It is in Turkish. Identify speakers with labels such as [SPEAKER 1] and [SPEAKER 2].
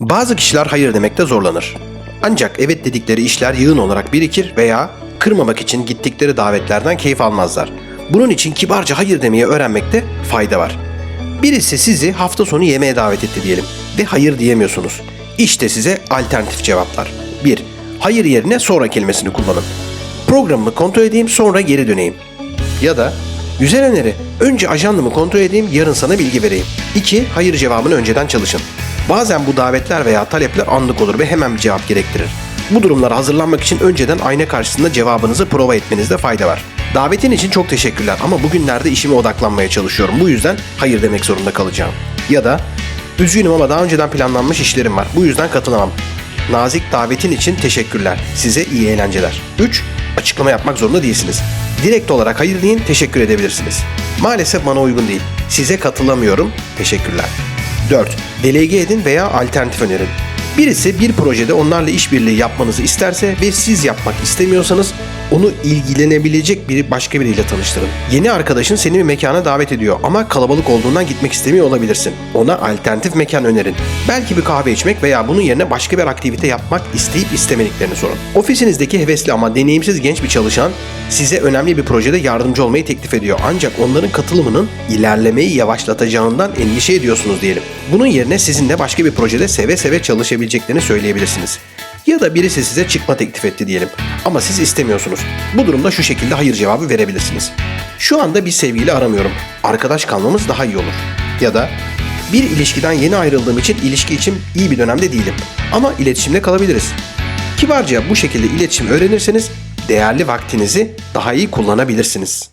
[SPEAKER 1] Bazı kişiler hayır demekte zorlanır. Ancak evet dedikleri işler yığın olarak birikir veya kırmamak için gittikleri davetlerden keyif almazlar. Bunun için kibarca hayır demeyi öğrenmekte fayda var. Birisi sizi hafta sonu yemeğe davet etti diyelim ve hayır diyemiyorsunuz. İşte size alternatif cevaplar. 1. Hayır yerine sonra kelimesini kullanın. Programımı kontrol edeyim sonra geri döneyim. Ya da güzel öneri. Önce ajandamı kontrol edeyim yarın sana bilgi vereyim. 2. Hayır cevabını önceden çalışın. Bazen bu davetler veya talepler anlık olur ve hemen bir cevap gerektirir. Bu durumlara hazırlanmak için önceden ayna karşısında cevabınızı prova etmenizde fayda var. Davetin için çok teşekkürler ama bugünlerde işime odaklanmaya çalışıyorum. Bu yüzden hayır demek zorunda kalacağım. Ya da üzgünüm ama daha önceden planlanmış işlerim var. Bu yüzden katılamam. Nazik davetin için teşekkürler. Size iyi eğlenceler. 3. Açıklama yapmak zorunda değilsiniz. Direkt olarak hayır deyin, teşekkür edebilirsiniz. Maalesef bana uygun değil. Size katılamıyorum, teşekkürler. 4. Delege edin veya alternatif önerin. Birisi bir projede onlarla işbirliği yapmanızı isterse ve siz yapmak istemiyorsanız onu ilgilenebilecek bir başka biriyle tanıştırın. Yeni arkadaşın seni bir mekana davet ediyor ama kalabalık olduğundan gitmek istemiyor olabilirsin. Ona alternatif mekan önerin. Belki bir kahve içmek veya bunun yerine başka bir aktivite yapmak isteyip istemediklerini sorun. Ofisinizdeki hevesli ama deneyimsiz genç bir çalışan size önemli bir projede yardımcı olmayı teklif ediyor. Ancak onların katılımının ilerlemeyi yavaşlatacağından endişe ediyorsunuz diyelim. Bunun yerine sizinle başka bir projede seve seve çalışabileceklerini söyleyebilirsiniz. Ya da birisi size çıkma teklif etti diyelim. Ama siz istemiyorsunuz. Bu durumda şu şekilde hayır cevabı verebilirsiniz. Şu anda bir sevgili aramıyorum. Arkadaş kalmamız daha iyi olur. Ya da bir ilişkiden yeni ayrıldığım için ilişki için iyi bir dönemde değilim. Ama iletişimde kalabiliriz. Kibarca bu şekilde iletişim öğrenirseniz değerli vaktinizi daha iyi kullanabilirsiniz.